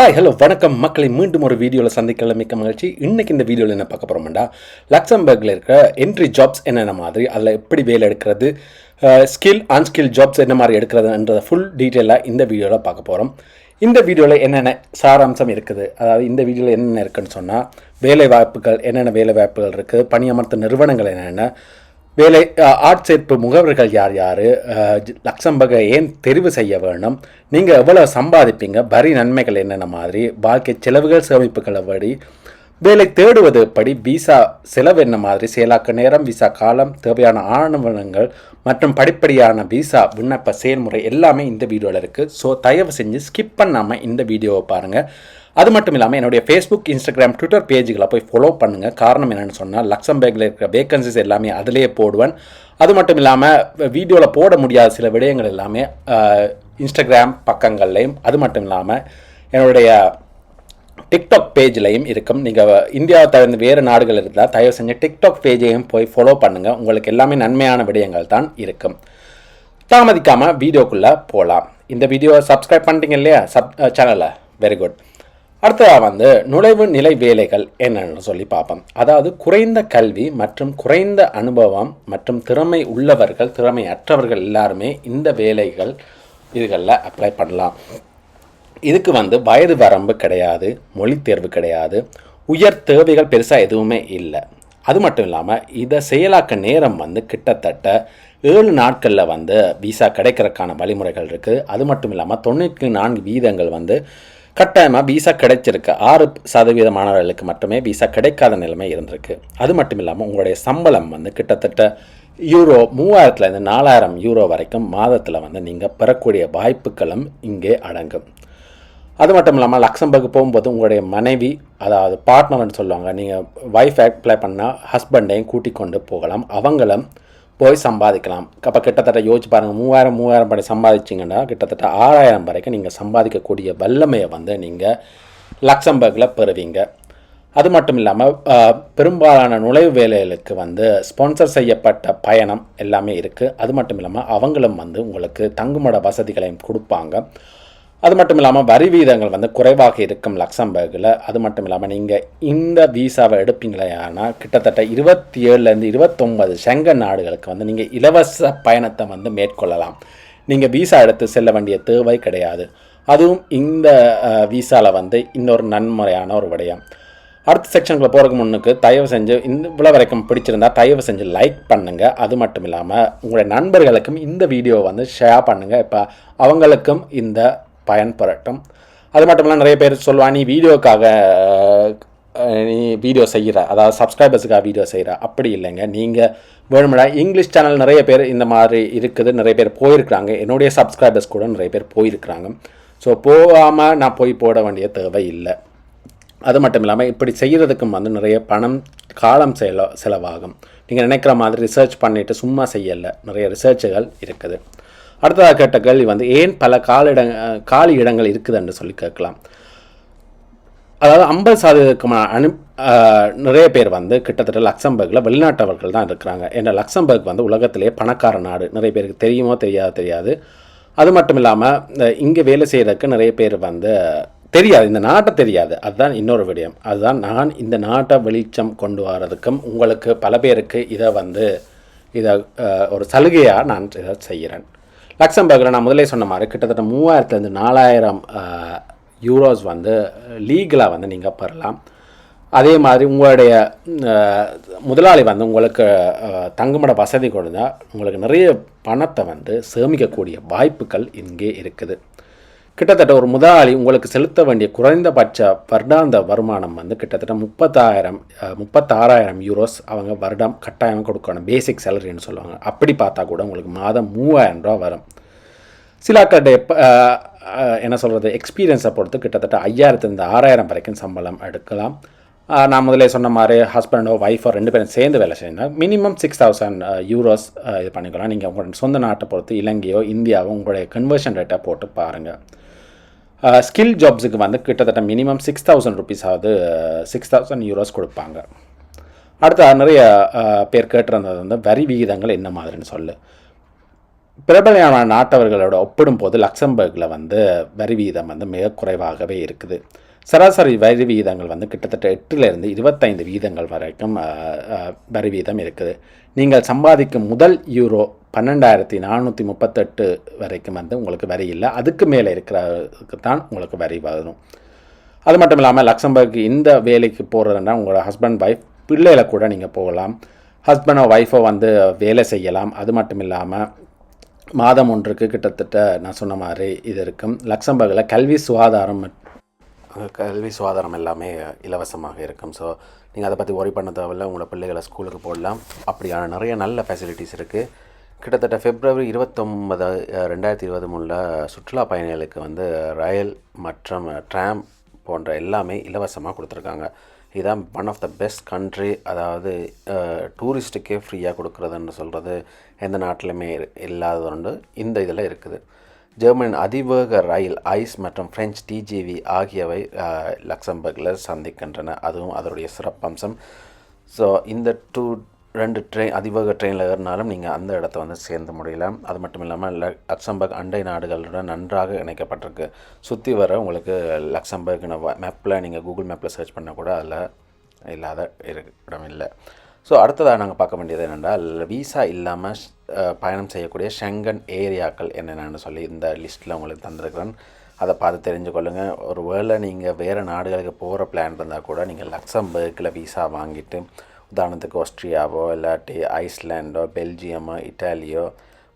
Hi hello வணக்கம். மக்களை மீண்டும் ஒரு வீடியோவில் சந்திக்கல. மிக்க மகிழ்ச்சி. இன்றைக்கி இந்த வீடியோவில் என்ன பார்க்க போகிறோம்டா லக்சம்பர்கில் இருக்கிற என்ட்ரி ஜாப்ஸ் என்னென்ன மாதிரி? அதில் எப்படி வேலை எடுக்கிறது? ஸ்கில் அன்ஸ்கில் ஜாப்ஸ் என்ன மாதிரி எடுக்கிறதுன்றத ஃபுல் டீட்டெயிலாக இந்த வீடியோவில் பார்க்க போகிறோம் இந்த வீடியோவில் என்னென்ன சாராம்சம் இருக்குது? அதாவது இந்த வீடியோவில் என்னென்ன இருக்குன்னு சொன்னால் வேலை வாய்ப்புகள் என்னென்ன வேலை வாய்ப்புகள் இருக்குது பணியமர்த்த நிறுவனங்கள் என்னென்ன? வேலை ஆட்சேர்ப்பு முகவர்கள் யார் யார்? லக்சம்பர்கை ஏன் தெரிவு செய்ய வேணும்? நீங்கள் எவ்வளோ சம்பாதிப்பீங்க? வரி நன்மைகள் என்னென்ன மாதிரி? வாழ்க்கை செலவுகள் சேமிப்புகளை படி வேலை தேடுவது எப்படி? விசா செலவு என்ன மாதிரி? செயலாக்க நேரம் விசா காலம் தேவையான ஆவணங்கள் மற்றும் படிப்படியான விசா விண்ணப்ப செயல்முறை எல்லாமே இந்த வீடியோவில் இருக்குது ஸோ தயவு செஞ்சு ஸ்கிப் பண்ணாமல் இந்த வீடியோவை பாருங்கள் அது மட்டும் இல்லாமல் என்னுடைய ஃபேஸ்புக் இன்ஸ்டாகிராம் ட்விட்டர் பேஜுகளை போய் ஃபாலோ பண்ணுங்கள் காரணம் என்னென்னு சொன்னால் லக்சம்பர்கில் இருக்கிற வேக்கன்சிஸ் எல்லாமே அதிலேயே போடுவேன். அது மட்டும் இல்லாமல் வீடியோவில் போட முடியாத சில விடயங்கள் எல்லாமே இன்ஸ்டாகிராம் பக்கங்கள்லையும் அது மட்டும் இல்லாமல் என்னுடைய டிக்டாக் பேஜ்லையும் இருக்கும். நீங்கள் இந்தியாவை தவிர்த்து வேறு நாடுகள் இருந்தால் தயவு செஞ்சு டிக்டாக் பேஜையும் போய் ஃபாலோ பண்ணுங்கள் உங்களுக்கு எல்லாமே நன்மையான விடயங்கள் தான் இருக்கும். தாமதிக்காமல் வீடியோக்குள்ளே போகலாம் இந்த வீடியோவை சப்ஸ்கிரைப் பண்ணிட்டீங்க இல்லையா? சப் சேனலை வெரி குட் அடுத்ததாக வந்து நுழைவு நிலை வேலைகள் என்னன்னு சொல்லி பார்ப்போம். அதாவது குறைந்த கல்வி மற்றும் குறைந்த அனுபவம் மற்றும் திறமை உள்ளவர்கள் திறமை அற்றவர்கள் எல்லாருமே இந்த வேலைகள் இதுகளில் அப்ளை பண்ணலாம். இதுக்கு வந்து வயது வரம்பு கிடையாது மொழி தேர்வு கிடையாது உயர் தேவைகள் பெருசாக எதுவுமே இல்லை. அது மட்டும் இல்லாமல் இதை செயலாக்க நேரம் வந்து கிட்டத்தட்ட ஏழு நாட்களில் வந்து விசா கிடைக்கிறதுக்கான வழிமுறைகள் இருக்குது அது மட்டும் இல்லாமல் தொண்ணூற்றி நான்கு வீதங்கள் வந்து கட்டாயமாக விசா கிடைச்சிருக்கு. ஆறு சதவீத மாணவர்களுக்கு மட்டுமே விசா கிடைக்காத நிலைமை இருந்திருக்கு. அது மட்டும் இல்லாமல் உங்களுடைய சம்பளம் வந்து கிட்டத்தட்ட யூரோ மூவாயிரத்துலேருந்து நாலாயிரம் யூரோ வரைக்கும் மாதத்தில் வந்து நீங்கள் பெறக்கூடிய வாய்ப்புகளும் இங்கே அடங்கும். அது மட்டும் இல்லாமல் லக்சம்பர்க் போகும்போது உங்களுடைய மனைவி அதாவது பார்ட்னர்னு சொல்லுவாங்க. நீங்கள் ஒய்ஃப் அப்ளை பண்ணால் ஹஸ்பண்டையும் கூட்டிக் கொண்டு போகலாம். அவங்களும் போய் சம்பாதிக்கலாம். அப்போ கிட்டத்தட்ட யோசிச்சு பாருங்கள் மூவாயிரம் மூவாயிரம் படி சம்பாதிச்சிங்கன்னா கிட்டத்தட்ட ஆறாயிரம் வரைக்கும் நீங்கள் சம்பாதிக்கக்கூடிய வல்லமையை வந்து நீங்கள் லக்சம்பர்கில் பெறுவீங்க. அது மட்டும் இல்லாமல் பெரும்பாலான நுழைவு வேலைகளுக்கு வந்து ஸ்பான்சர் செய்யப்பட்ட பயணம் எல்லாமே இருக்குது அது மட்டும் இல்லாமல் அவங்களும் வந்து உங்களுக்கு தங்குமட வசதிகளையும் கொடுப்பாங்க. அது மட்டும் இல்லாமல் வரி வீதங்கள் வந்து குறைவாக இருக்கும் லக்சம்பர்கில். அது மட்டும் இல்லாமல் நீங்கள் இந்த வீசாவை எடுப்பீங்களே ஆனால் கிட்டத்தட்ட இருபத்தி ஏழுலேருந்து இருபத்தொம்பது செங்கன் நாடுகளுக்கு வந்து நீங்கள் இலவச பயணத்தை வந்து மேற்கொள்ளலாம். நீங்கள் வீசா எடுத்து செல்ல வேண்டிய தேவை கிடையாது. அதுவும் இந்த விசாவில் வந்து இன்னொரு நன்முறையான ஒரு விடயம். அடுத்த செக்ஷனுக்குள்ள போகிறதுக்கு முன்னுக்கு தயவு செஞ்சு இந்த இவ்வளோ வரைக்கும் பிடிச்சிருந்தா தயவு செஞ்சு லைக் பண்ணுங்கள் அது மட்டும் இல்லாமல் உங்களுடைய நண்பர்களுக்கும் இந்த வீடியோவை வந்து ஷேர் பண்ணுங்கள் இப்போ அவங்களுக்கும் இந்த பயன்பெறட்டும் அது மட்டும் இல்லாமல் நிறைய பேர் சொல்லுவாங்க நீ வீடியோக்காக நீ வீடியோ செய்கிற அதாவது சப்ஸ்கிரைபர்ஸுக்காக வீடியோ செய்கிற அப்படி இல்லைங்க. நீங்கள் வேணுமிடா இங்கிலீஷ் சேனல் நிறைய பேர் இந்த மாதிரி இருக்குது. நிறைய பேர் போயிருக்கிறாங்க. என்னுடைய சப்ஸ்கிரைபர்ஸ் கூட நிறைய பேர் போயிருக்கிறாங்க. ஸோ போகாமல் நான் போய் போட வேண்டிய தேவை இல்லை. அது மட்டும் இல்லாமல் இப்படி செய்கிறதுக்கும் வந்து நிறைய பணம் காலம் செல செலவாகும். நீங்கள் நினைக்கிற மாதிரி ரிசர்ச் பண்ணிவிட்டு சும்மா செய்யலை. நிறைய ரிசர்ச்சுகள் இருக்குது. அடுத்ததாக கேட்ட கேள்வி வந்து ஏன் பல காலிட காலி இடங்கள் இருக்குதுன்னு சொல்லி கேட்கலாம். அதாவது ஐம்பது சதவீதத்துக்குமான அனு நிறைய பேர் வந்து கிட்டத்தட்ட லக்சம்பர்கில் வெளிநாட்டவர்கள் தான் இருக்கிறாங்க. ஏன்னா லக்சம்பர்க் வந்து உலகத்திலேயே பணக்கார நாடு. நிறைய பேருக்கு தெரியுமோ தெரியாதோ தெரியாது. அது மட்டும் இல்லாமல் இங்கே வேலை செய்கிறதுக்கு நிறைய பேர் வந்து தெரியாது. இந்த நாட்டை தெரியாது. அதுதான் இன்னொரு விடயம். அதுதான் நான் இந்த நாட்டை வெளிச்சம் கொண்டு வர்றதுக்கும் உங்களுக்கு பல பேருக்கு இதை வந்து இதை ஒரு சலுகையாக நான் இதை செய்கிறேன். லக்சம்பர்கில் நான் முதலே சொன்ன மாதிரி கிட்டத்தட்ட மூவாயிரத்துலேருந்து நாலாயிரம் யூரோஸ் வந்து லீகலாக வந்து நீங்கள் பெறலாம். அதே மாதிரி உங்களுடைய முதலாளி வந்து உங்களுக்கு தங்குமிட வசதி கொடுத்தா உங்களுக்கு நிறைய பணத்தை வந்து சேமிக்கக்கூடிய வாய்ப்புகள் இங்கே இருக்குது. கிட்டத்தட்ட ஒரு முதலாளி உங்களுக்கு செலுத்த வேண்டிய குறைந்தபட்ச வருடாந்த வருமானம் வந்து கிட்டத்தட்ட முப்பத்தாயிரம் முப்பத்தாறாயிரம் யூரோஸ் அவங்க வருடம் கட்டாயம் கொடுக்கணும். பேசிக் சேலரின்னு சொல்லுவாங்க. அப்படி பார்த்தா கூட உங்களுக்கு மாதம் மூவாயிரம் ரூபா வரும். சிலாக்களுடைய அஹ், என்ன சொல்கிறது எக்ஸ்பீரியன்ஸை பொறுத்து கிட்டத்தட்ட ஐயாயிரத்துலேருந்து ஆறாயிரம் வரைக்கும் சம்பளம் எடுக்கலாம். நான் முதலே சொன்ன மாதிரி ஹஸ்பண்டோ ஒய்ஃபோ ரெண்டு பேரும் சேர்ந்து வேலை செய்யணும் மினிமம் சிக்ஸ் தௌசண்ட் யூரோஸ் இது பண்ணிக்கலாம். நீங்கள் உங்களோட சொந்த நாட்டை பொறுத்து இலங்கையோ இந்தியாவோ உங்களுடைய கன்வர்ஷன் ரேட்டை போட்டு பாருங்கள் ஸ்கில் ஜாப்ஸுக்கு வந்து கிட்டத்தட்ட மினிமம் சிக்ஸ் தௌசண்ட் ருபீஸ் ஆகுது சிக்ஸ் தௌசண்ட் யூரோஸ் கொடுப்பாங்க. அடுத்து நிறைய பேர் கேட்டிருந்தது வந்து வரி விகிதங்கள் என்ன மாதிரின்னு சொல்லு. பிரபலமான நாட்டவர்களோட ஒப்பிடும்போது லக்சம்பர்கில் வந்து வரி விகிதம் வந்து மிக குறைவாகவே இருக்குது. சராசரி வரி வீதங்கள் வந்து கிட்டத்தட்ட எட்டுலேருந்து இருபத்தைந்து வீதங்கள் வரைக்கும் வரி வீதம் இருக்குது. நீங்கள் சம்பாதிக்கும் முதல் யூரோ பன்னெண்டாயிரத்தி நானூற்றி முப்பத்தெட்டு வரைக்கும் வந்து உங்களுக்கு வரி இல்லை. அதுக்கு மேலே இருக்கிறதுக்கு தான் உங்களுக்கு வரி வரும். அது மட்டும் இல்லாமல் லக்சம்பர்க் இந்த வேலைக்கு போகிறதுனா உங்களோட ஹஸ்பண்ட் ஒய்ஃப் பிள்ளையில கூட நீங்கள் போகலாம். ஹஸ்பண்டோ ஒய்ஃபோ வந்து வேலை செய்யலாம். அது மட்டும் இல்லாமல் மாதம் ஒன்றுக்கு கிட்டத்தட்ட நான் சொன்ன மாதிரி இது இருக்கும். லக்சம்பர்கில் கல்வி சுகாதாரம் கல்வி சுகாதாரம் எல்லாமே இலவசமாக இருக்கும். ஸோ நீங்கள் அதை பற்றி ஒரி பண்ண தேவையில்ல. உங்களோட பிள்ளைகளை ஸ்கூலுக்கு போடலாம். அப்படியான நிறைய நல்ல ஃபெசிலிட்டிஸ் இருக்குது கிட்டத்தட்ட பிப்ரவரி இருபத்தொம்பது ரெண்டாயிரத்தி இருபது மூணில் சுற்றுலா பயணிகளுக்கு வந்து ரயில் மற்றும் ட்ராம் போன்ற எல்லாமே இலவசமாக கொடுத்துருக்காங்க. இதுதான் one of the best country அதாவது டூரிஸ்ட்டுக்கே ஃப்ரீயாக கொடுக்குறதுன்னு சொல்கிறது எந்த நாட்டிலுமே இரு- இல்லாதது உண்டு. இந்த இதில் இருக்குது. ஜெர்மனின் அதிவேக ரயில் ஐஸ் மற்றும் பிரெஞ்சு டிஜிவி ஆகியவை லக்சம்பர்கில் சந்திக்கின்றன. அதுவும் அதனுடைய சிறப்பம்சம். ஸோ இந்த டூ ரெண்டு ட்ரெயின் அதிவேக ட்ரெயினில் ஏறினாலும் நீங்கள் அந்த இடத்த வந்து சேர்ந்து முடியலாம். அது மட்டும் இல்லாமல் ல- லக்சம்பர்க் அண்டை நாடுகளுடன் நன்றாக இணைக்கப்பட்டிருக்கு. சுற்றி வர உங்களுக்கு லக்சம்பர்க் மேப்பில் நீங்கள் கூகுள் மேப்பில் சர்ச் பண்ண கூட அதில் இல்லாத இரு- இடம் இல்லை. ஸோ அடுத்ததாக நாங்கள் பார்க்க வேண்டியது என்னென்றால் விசா இல்லாமல் பயணம் செய்யக்கூடிய ஷெங்கன் ஏரியாக்கள் என்னென்னு சொல்லி இந்த லிஸ்ட்டில் உங்களுக்கு தந்திருக்கிறேன். அதை பார்த்து தெரிஞ்சு கொள்ளுங்கள் ஒரு வேளை நீங்கள் வேறு நாடுகளுக்கு போகிற பிளான் இருந்தால் கூட நீங்கள் லக்சம்பர்க்கில் விசா வாங்கிட்டு உதாரணத்துக்கு ஆஸ்ட்ரியாவோ இல்லாட்டி ஐஸ்லாண்டோ பெல்ஜியமோ இட்டாலியோ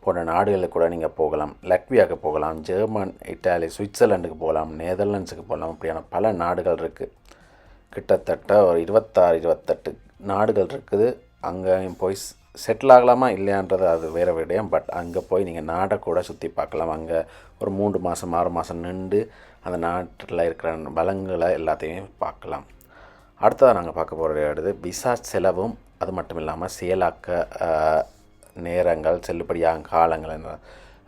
போன்ற நாடுகளுக்கு கூட நீங்கள் போகலாம். லட்வியாவுக்கு போகலாம் ஜெர்மன் இட்டாலி சுவிட்சர்லாண்டுக்கு போகலாம் நெதர்லாண்ட்ஸுக்கு போகலாம் அப்படியான பல நாடுகள் இருக்குது கிட்டத்தட்ட ஒரு இருபத்தாறு இருபத்தெட்டு நாடுகள் இருக்குது அங்கே போய் செட்டில் ஆகலாமா இல்லையான்றது அது வேறு விடயம். பட் அங்கே போய் நீங்கள் நாடை கூட சுற்றி பார்க்கலாம். அங்கே ஒரு மூன்று மாதம் ஆறு மாதம் நின்று அந்த நாட்டில் இருக்கிற வளங்களை எல்லாத்தையும் பார்க்கலாம். அடுத்ததாக நாங்கள் பார்க்க போகிற இடது விசா செலவும் அது மட்டும் இல்லாமல் செயலாக்க நேரங்கள் செல்லுபடியாகும் காலங்கள் என்ன.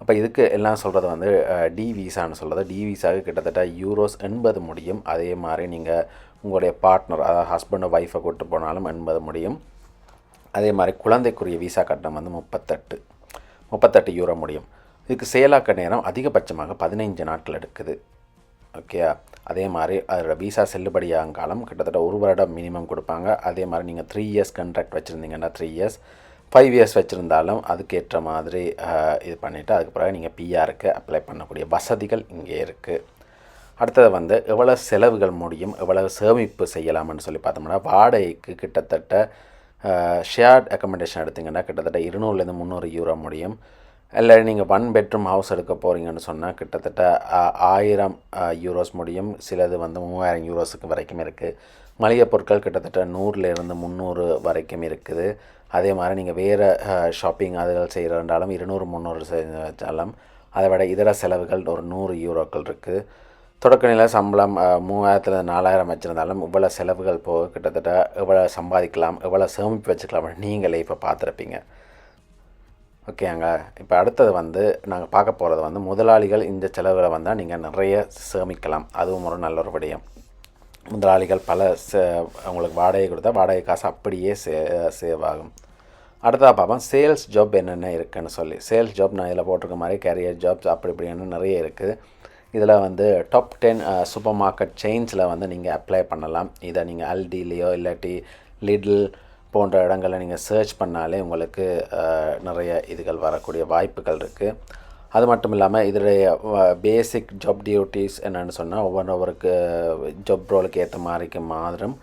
அப்போ இதுக்கு எல்லாம் சொல்கிறது வந்து டி விசான்னு சொல்கிறது டி விசாவுக்கு கிட்டத்தட்ட யூரோஸ் எண்பது முடியும். அதே மாதிரி நீங்கள் உங்களுடைய பார்ட்னர் அதாவது ஹஸ்பண்டோ ஒய்ஃபை கூட்டு போனாலும் எண்பது முடியும். அதே மாதிரி குழந்தைக்குரிய விசா கட்டணம் வந்து முப்பத்தெட்டு முப்பத்தெட்டு யூரோ முடியும். இதுக்கு செயலாக்க நேரம் அதிகபட்சமாக பதினைஞ்சு நாட்கள் எடுக்குது. ஓகே அதே மாதிரி அதோட விசா செல்லுபடியாகும் காலம் கிட்டத்தட்ட ஒரு வருடம் மினிமம் கொடுப்பாங்க. அதே மாதிரி நீங்கள் த்ரீ இயர்ஸ் கண்ட்ராக்ட் வச்சுருந்தீங்கன்னா த்ரீ இயர்ஸ் ஃபைவ் இயர்ஸ் வச்சுருந்தாலும் அதுக்கேற்ற மாதிரி இது பண்ணிவிட்டு அதுக்கு பிறகு நீங்கள் பிஆருக்கு அப்ளை பண்ணக்கூடிய வசதிகள் இங்கே இருக்குது அடுத்தது வந்து எவ்வளோ செலவுகள் முடியும் எவ்வளவு சேமிப்பு செய்யலாம்னு சொல்லி பார்த்தோம்னா வாடகைக்கு கிட்டத்தட்ட ஷேர்ட் அக்கமெண்டேஷன் எடுத்திங்கன்னா கிட்டத்தட்ட இருநூறுலேருந்து முந்நூறு யூரோ முடியும். இல்லை நீங்கள் ஒன் பெட்ரூம் ஹவுஸ் எடுக்க போகிறீங்கன்னு சொன்னால் கிட்டத்தட்ட ஆயிரம் யூரோஸ் முடியும். சிலது வந்து மூவாயிரம் யூரோஸுக்கு வரைக்கும் இருக்குது மளிகை பொருட்கள் கிட்டத்தட்ட நூறுலேருந்து முந்நூறு வரைக்கும் இருக்குது. அதே மாதிரி நீங்கள் வேறு ஷாப்பிங் அதுகள் செய்கிறதாலும் இருநூறு முந்நூறு செஞ்சாலும் அதை விட இதர செலவுகள் ஒரு நூறு யூரோக்கள் இருக்குது தொடக்க நில சம்பளம் மூவாயிரத்துலேருந்து நாலாயிரம் வச்சுருந்தாலும் இவ்வளோ செலவுகள் போக கிட்டத்தட்ட எவ்வளோ சம்பாதிக்கலாம் எவ்வளோ சேமிப்பு வச்சுக்கலாம் நீங்களே இப்போ பார்த்துருப்பீங்க. ஓகேங்க இப்போ அடுத்தது வந்து நாங்கள் பார்க்க போகிறது வந்து முதலாளிகள் இந்த செலவில் வந்தால் நீங்கள் நிறைய சேமிக்கலாம். அதுவும் ஒரு நல்ல ஒரு விடயம். முதலாளிகள் பல சே உங்களுக்கு வாடகை கொடுத்தா வாடகை காசு அப்படியே சே சேவ் ஆகும். அடுத்ததாக பார்ப்போம் சேல்ஸ் ஜாப் என்னென்ன இருக்குதுன்னு சொல்லி. சேல்ஸ் ஜாப் நான் இதில் போட்டிருக்க மாதிரி கேரியர் ஜாப்ஸ் அப்படி இப்படின்னு நிறைய இருக்குது இதில் வந்து டாப் டென் சூப்பர் மார்க்கெட் செயின்ஸில் வந்து நீங்கள் அப்ளை பண்ணலாம். இதை நீங்கள் அல்டிலேயோ இல்லாட்டி லிடில் போன்ற இடங்களில் நீங்கள் சர்ச் பண்ணாலே உங்களுக்கு நிறைய இதுகள் வரக்கூடிய வாய்ப்புகள் இருக்குது அது மட்டும் இல்லாமல் இதனுடைய பேசிக் ஜாப் டியூட்டிஸ் என்னென்னு சொன்னால் ஒவ்வொருவருக்கு ஜாப் ரோலுக்கு ஏற்ற மாதிரிக்கு மாறும்.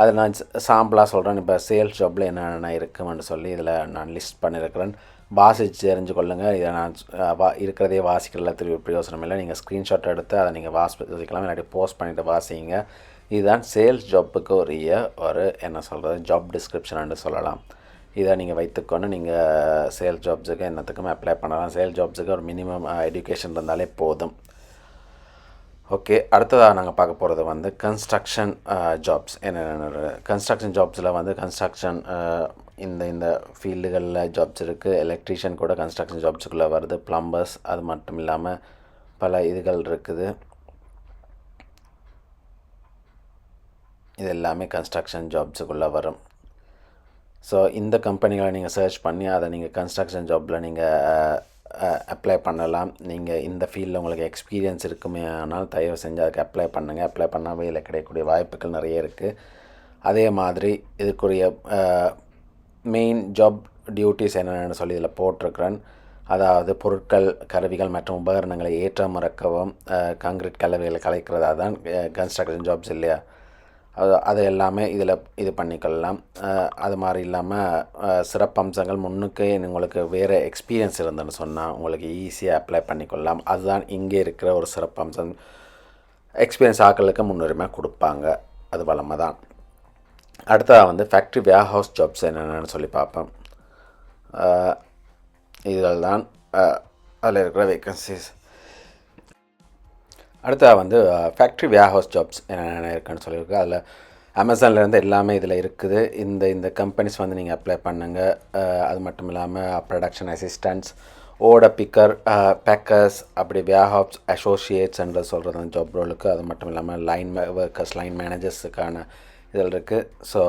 அதை நான் சாம்பிளாக சொல்கிறேன் இப்போ சேல்ஸ் ஜாப்பில் என்னென்ன இருக்குமென்னு சொல்லி இதில் நான் லிஸ்ட் பண்ணியிருக்கிறேன். வாசித்து தெரிஞ்சு கொள்ளுங்கள் இதை நான் வா இருக்கிறதே வாசிக்கிறதுல திருப்பி பிரயோசனம் இல்லை. நீங்கள் ஸ்க்ரீன்ஷாட் எடுத்து அதை நீங்கள் வாசிக்கலாம். இல்லாட்டி போஸ்ட் பண்ணிவிட்டு வாசிங்க. இதுதான் சேல்ஸ் ஜாப்புக்கு உரிய ஒரு என்ன சொல்கிறது ஜாப் டிஸ்கிரிப்ஷன் சொல்லலாம். இதை நீங்கள் வைத்துக்கொண்டு நீங்கள் சேல்ஸ் ஜாப்ஸுக்கு என்னத்துக்குமே அப்ளை பண்ணலாம். சேல்ஸ் ஜாப்ஸுக்கு ஒரு மினிமம் எஜுகேஷன் இருந்தாலே போதும். ஓகே. அடுத்ததாக நாங்கள் பார்க்க போகிறது வந்து கன்ஸ்ட்ரக்ஷன் ஜாப்ஸ் என்னென்ன கன்ஸ்ட்ரக்ஷன் ஜாப்ஸில் வந்து கன்ஸ்ட்ரக்ஷன் இந்த இந்த ஃபீல்டுகளில் ஜாப்ஸ் இருக்குது எலக்ட்ரீஷியன் கூட கன்ஸ்ட்ரக்ஷன் ஜாப்ஸுக்குள்ளே வருது. ப்ளம்பர்ஸ் அது மட்டும் இல்லாமல் பல இதுகள் இருக்குது. இது எல்லாமே கன்ஸ்ட்ரக்ஷன் ஜாப்ஸுக்குள்ளே வரும். ஸோ இந்த கம்பெனிகளை நீங்கள் சர்ச் பண்ணி அதை நீங்கள் கன்ஸ்ட்ரக்ஷன் ஜாப்பில் நீங்கள் அப்ளை பண்ணலாம். நீங்கள் இந்த ஃபீல்டில் உங்களுக்கு எக்ஸ்பீரியன்ஸ் இருக்குமே ஆனால் தயவு செஞ்சு அதுக்கு அப்ளை பண்ணுங்கள் அப்ளை பண்ணால் வேலை கிடைக்கக்கூடிய வாய்ப்புகள் நிறைய இருக்குது அதே மாதிரி இதுக்குரிய மெயின் ஜாப் டியூட்டிஸ் என்னென்னு சொல்லி இதில் போட்டிருக்கிறேன். அதாவது பொருட்கள் கருவிகள் மற்றும் உபகரணங்களை ஏற்றம் இறக்கவும் காங்கிரீட் கலவைகளை கலைக்கிறது அதான் கன்ஸ்ட்ரக்ஷன் ஜாப்ஸ் இல்லையா? அது அது எல்லாமே இதில் இது பண்ணிக்கொள்ளலாம். அது மாதிரி இல்லாமல் சிறப்பம்சங்கள் முன்னுக்கே உங்களுக்கு வேறு எக்ஸ்பீரியன்ஸ் இருந்துன்னு சொன்னால் உங்களுக்கு ஈஸியாக அப்ளை பண்ணிக்கொள்ளலாம். அதுதான் இங்கே இருக்கிற ஒரு சிறப்பம்சம். எக்ஸ்பீரியன்ஸ் ஆக்களுக்கு முன்னுரிமை கொடுப்பாங்க. அது வளமாக தான் அடுத்ததாக வந்து ஃபேக்ட்ரி வேர் ஹவுஸ் ஜாப்ஸ் என்னென்னு சொல்லி பார்ப்போம். இதில் தான் அதில் இருக்கிற வேக்கன்சிஸ் அடுத்ததாக வந்து ஃபேக்ட்ரி வேர் ஹவுஸ் ஜாப்ஸ் என்னென்ன இருக்குன்னு சொல்லியிருக்கு. அதில் அமேசான்லேருந்து எல்லாமே இதில் இருக்குது. இந்த இந்த கம்பெனிஸ் வந்து நீங்கள் அப்ளை பண்ணுங்கள் அது மட்டும் இல்லாமல் ப்ரொடக்ஷன் அசிஸ்டன்ட்ஸ் ஓட பிக்கர் பேக்கர்ஸ் அப்படி வேர் அசோசியேட்ஸ்ன்ற சொல்கிறது அந்த ஜாப் ரோலுக்கு அது மட்டும் இல்லாமல் லைன் ஒர்க்கர்ஸ் லைன் மேனேஜர்ஸுக்கான இதில் இருக்குது ஸோ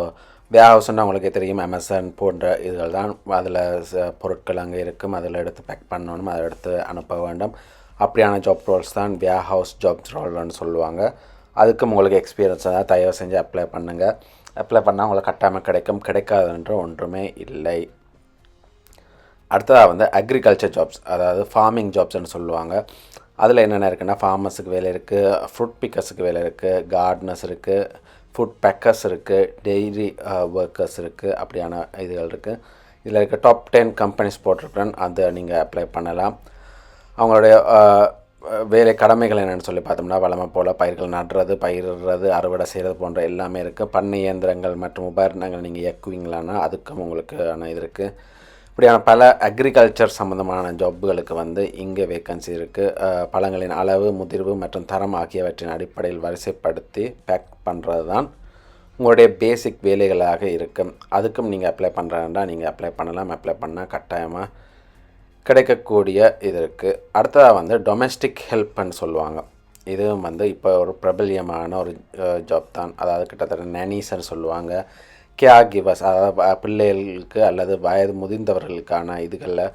வேர் ஹவுஸ்னால் உங்களுக்கே தெரியும் அமேசான் போன்ற இதுகள் தான் அதில் பொருட்கள் அங்கே இருக்கும். அதில் எடுத்து பேக் பண்ணணும் அதை எடுத்து அனுப்ப வேண்டும். அப்படியான ஜாப் ரோல்ஸ் தான் வேர் ஹவுஸ் ஜாப்ஸ் ரோல்னு சொல்லுவாங்க. அதுக்கும் உங்களுக்கு எக்ஸ்பீரியன்ஸ் தான் தயவு செஞ்சு அப்ளை பண்ணுங்கள் அப்ளை பண்ணால் உங்களுக்கு கட்டாமல் கிடைக்கும். கிடைக்காதுன்ற ஒன்றுமே இல்லை. அடுத்ததாக வந்து அக்ரிகல்ச்சர் ஜாப்ஸ் அதாவது ஃபார்மிங் ஜாப்ஸ்னு சொல்லுவாங்க. அதில் என்னென்ன இருக்குன்னா ஃபார்மர்ஸுக்கு வேலை இருக்குது ஃப்ரூட் பிக்கர்ஸுக்கு வேலை இருக்குது கார்டனர்ஸ் இருக்குது ஃபுட் பேக்கர்ஸ் இருக்குது டெய்ரி ஒர்க்கர்ஸ் இருக்குது அப்படியான இதுகள் இருக்குது இதில் இருக்க டாப் டென் கம்பெனிஸ் போட்டிருக்கிறேன். அதை நீங்கள் அப்ளை பண்ணலாம். அவங்களுடைய uh, வேலை கடமைகள் என்னென்னு சொல்லி பார்த்தோம்னா வளமை போல் பயிர்கள் நடுறது பயிரிடுறது அறுவடை செய்கிறது போன்ற எல்லாமே இருக்குது பண்ணை இயந்திரங்கள் மற்றும் உபகரணங்கள் நீங்கள் இயக்குவீங்களான்னா அதுக்கும் உங்களுக்கான இது இருக்குது இப்படியான பல அக்ரிகல்ச்சர் சம்மந்தமான ஜாப்புகளுக்கு வந்து இங்கே வேக்கன்சி இருக்குது பழங்களின் அளவு முதிர்வு மற்றும் தரம் ஆகியவற்றின் அடிப்படையில் வரிசைப்படுத்தி பேக் பண்ணுறது தான் உங்களுடைய பேசிக் வேலைகளாக இருக்கும். அதுக்கும் நீங்கள் அப்ளை பண்ணுறாங்கன்னா நீங்கள் அப்ளை பண்ணலாம். அப்ளை பண்ணால் கட்டாயமாக கிடைக்கக்கூடிய இது இருக்குது அடுத்ததாக வந்து டொமெஸ்டிக் ஹெல்ப்னு சொல்லுவாங்க. இதுவும் வந்து இப்போ ஒரு பிரபல்யமான ஒரு ஜாப் தான். அதாவது கிட்டத்தட்ட நேனிஸ்ன்னு சொல்லுவாங்க. கேர் கிவர்ஸ் பிள்ளைகளுக்கு அல்லது வயது முதிர்ந்தவர்களுக்கான இதுகளில்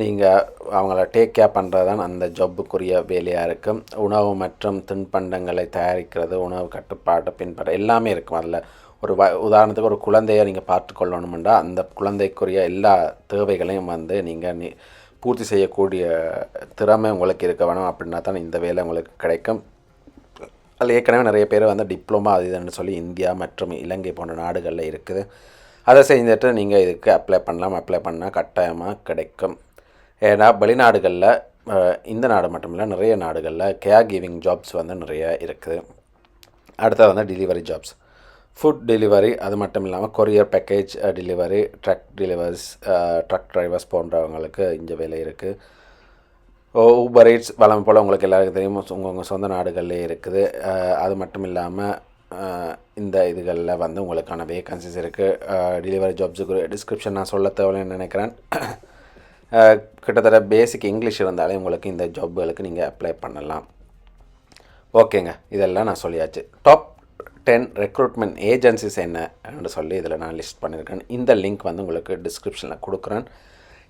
நீங்கள் அவங்கள டேக் கேர் பண்ணுறது தான் அந்த ஜப்புக்குரிய வேலையாக இருக்கும். உணவு மற்றும் தின்பண்டங்களை தயாரிக்கிறது உணவு கட்டுப்பாடு பின்பற்ற எல்லாமே இருக்கும். அதில் ஒரு வ உதாரணத்துக்கு ஒரு குழந்தையை நீங்கள் பார்த்து கொள்ளணுமெண்டா அந்த குழந்தைக்குரிய எல்லா தேவைகளையும் வந்து நீங்கள் நீ பூர்த்தி செய்யக்கூடிய திறமை உங்களுக்கு இருக்க வேணும். அப்படின்னா தான் இந்த வேலை உங்களுக்கு கிடைக்கும். அதில் ஏற்கனவே நிறைய பேர் வந்து டிப்ளமா அது இதுன்னு சொல்லி இந்தியா மற்றும் இலங்கை போன்ற நாடுகளில் இருக்குது. அதை செஞ்சுட்டு நீங்கள் இதுக்கு அப்ளை பண்ணலாம். அப்ளை பண்ணால் கட்டாயமாக கிடைக்கும். ஏன்னா வெளிநாடுகளில் இந்த நாடு மட்டும் இல்லை நிறைய நாடுகளில் கேர் கிவிங் ஜாப்ஸ் வந்து நிறைய இருக்குது. அடுத்தது வந்து டெலிவரி ஜாப்ஸ் ஃபுட் டெலிவரி அது மட்டும் இல்லாமல் courier package delivery truck deliveries truck drivers போன்றவங்களுக்கு இங்கே வேலை இருக்குது ஊபர் ரைட்ஸ் வளம் போல் உங்களுக்கு எல்லாருக்கும் தெரியும். உங்கள் உங்கள் சொந்த நாடுகள்லேயே இருக்குது. அது மட்டும் இல்லாமல் இந்த இதுகளில் வந்து உங்களுக்கான வேகன்சிஸ் இருக்குது டெலிவரி ஜாப்ஸுக்கு டிஸ்கிரிப்ஷன் நான் சொல்ல தேவைன்னு நினைக்கிறேன். கிட்டத்தட்ட பேசிக் இங்கிலீஷ் இருந்தாலே உங்களுக்கு இந்த ஜாப்புகளுக்கு நீங்கள் அப்ளை பண்ணலாம். ஓகேங்க. இதெல்லாம் நான் சொல்லியாச்சு. டாப் டென் ரெக்ரூட்மெண்ட் ஏஜென்சிஸ் என்னன்னு சொல்லி இதில் நான் லிஸ்ட் பண்ணியிருக்கேன். இந்த லிங்க் வந்து உங்களுக்கு டிஸ்கிரிப்ஷனில் கொடுக்குறேன்.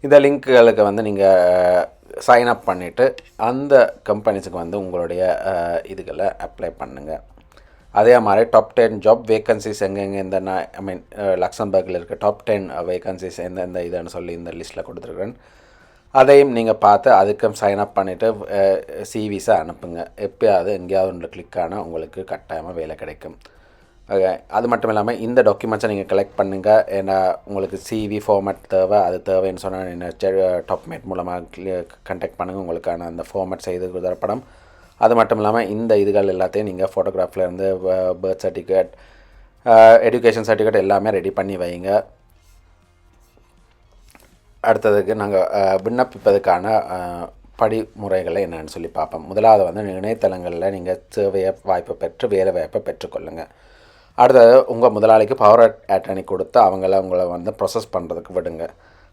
இந்த லிங்க்குகளுக்கு வந்து நீங்கள் சைன் அப் பண்ணிவிட்டு அந்த கம்பெனிஸுக்கு வந்து உங்களுடைய இதுகளை அப்ளை பண்ணுங்கள் அதே மாதிரி டாப் டென் ஜாப் வேகன்சிஸ் எங்கெங்கே இந்த நான் ஐ மீன் லக்சம்பர்கில் இருக்க டாப் டென் வேகன்சிஸ் எந்தெந்த இதுன்னு சொல்லி இந்த லிஸ்ட்டில் கொடுத்துருக்குறேன். அதையும் நீங்கள் பார்த்து அதுக்கும் சைன் அப் பண்ணிவிட்டு சிவிஸை அனுப்புங்க. எப்பயாவது எங்கேயாவது ஒன்று கிளிக் ஆனால் உங்களுக்கு கட்டாயமாக வேலை கிடைக்கும். அது மட்டும் இல்லாமல் இந்த டாக்குமெண்ட்ஸை நீங்கள் கலெக்ட் பண்ணுங்கள் ஏன்னா உங்களுக்கு சிவி ஃபார்மேட் தேவை அது தேவைன்னு சொன்னால் நீங்கள் டாக்குமெண்ட் uh, மூலமாக கண்டெக்ட் பண்ணுங்கள் உங்களுக்கான அந்த ஃபார்மேட் செய்து தரப்படும். அது மட்டும் இல்லாமல் இந்த இதுகள் எல்லாத்தையும் நீங்கள் ஃபோட்டோகிராஃப்லேருந்து பர்த் சர்டிஃபிகேட் எஜுகேஷன் சர்டிஃபிகேட் எல்லாமே ரெடி பண்ணி வைங்க. அடுத்ததுக்கு நாங்கள் uh, விண்ணப்பிப்பதற்கான uh, படிமுறைகளை என்னென்னு சொல்லி பார்ப்போம். முதலாவது வந்து இணையதளங்களில் நீங்கள் சேவையை வாய்ப்பை பெற்று வேலை வாய்ப்பை பெற்றுக்கொள்ளுங்கள் அடுத்தது உங்கள் முதலாளிக்கு பவர் அட்டர்னி கொடுத்து அவங்கள உங்களை வந்து ப்ரொசஸ் பண்ணுறதுக்கு விடுங்க.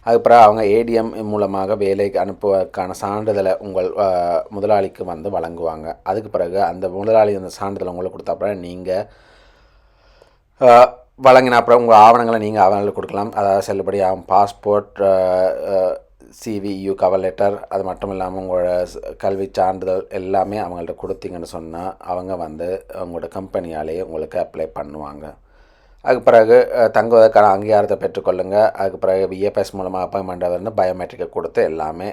அதுக்கப்புறம் அவங்க ஏடிஎம் மூலமாக வேலைக்கு அனுப்புவதற்கான சான்றிதழை உங்கள் முதலாளிக்கு வந்து வழங்குவாங்க. அதுக்கு பிறகு அந்த முதலாளி அந்த சான்றிதழை உங்களுக்கு கொடுத்த அப்புறம் நீங்கள் வழங்கின அப்புறம் உங்கள் ஆவணங்களை நீங்கள் ஆவணங்கள் கொடுக்கலாம். அதாவது செல்லுபடி ஆகும் பாஸ்போர்ட் சிவியு கவர் லெட்டர் அது மட்டும் இல்லாமல் உங்களோட கல்வி சான்றிதழ் எல்லாமே அவங்கள்ட்ட கொடுத்தீங்கன்னு சொன்னால் அவங்க வந்து உங்களோட கம்பெனியாலேயே உங்களுக்கு அப்ளை பண்ணுவாங்க. அதுக்கு பிறகு தங்குவதற்கான அங்கீகாரத்தை பெற்றுக்கொள்ளுங்கள் அதுக்கு பிறகு விஏபிஎஸ் மூலமாக அப்பாயின்மெண்ட் வந்து பயோமெட்ரிக்கை கொடுத்து எல்லாமே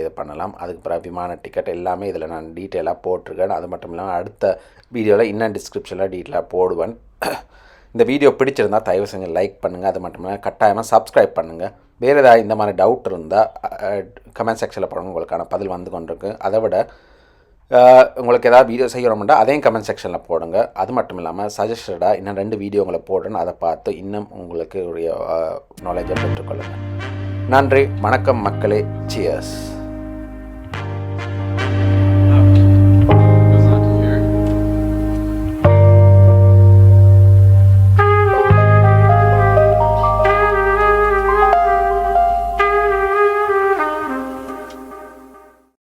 இது பண்ணலாம். அதுக்கு பிறகு விமான டிக்கெட் எல்லாமே இதில் நான் டீட்டெயிலாக போட்டிருக்கேன். அது மட்டும் இல்லாமல் அடுத்த வீடியோவில் இன்னும் டிஸ்கிரிப்ஷனில் டீட்டெயிலாக போடுவேன். இந்த வீடியோ பிடிச்சிருந்தா தயவு செஞ்சு லைக் பண்ணுங்கள் அது மட்டும் இல்லாமல் கட்டாயமாக சப்ஸ்கிரைப் பண்ணுங்கள் வேறு ஏதாவது இந்த மாதிரி டவுட் இருந்தால் கமெண்ட் செக்ஷனில் போடுங்க. உங்களுக்கான பதில் வந்து கொண்டிருக்கு. அதை விட உங்களுக்கு ஏதாவது வீடியோ செய்யணும்னா அதையும் கமெண்ட் செக்ஷனில் போடுங்க. அது மட்டும் இல்லாமல் சஜஸ்டடாக இன்னும் ரெண்டு வீடியோ உங்களை போடுறேன்னு அதை பார்த்து இன்னும் உங்களுக்கு உடைய நாலேஜை பெற்றுக்கொள்ளுங்கள் நன்றி. வணக்கம் மக்களே. சியர்ஸ்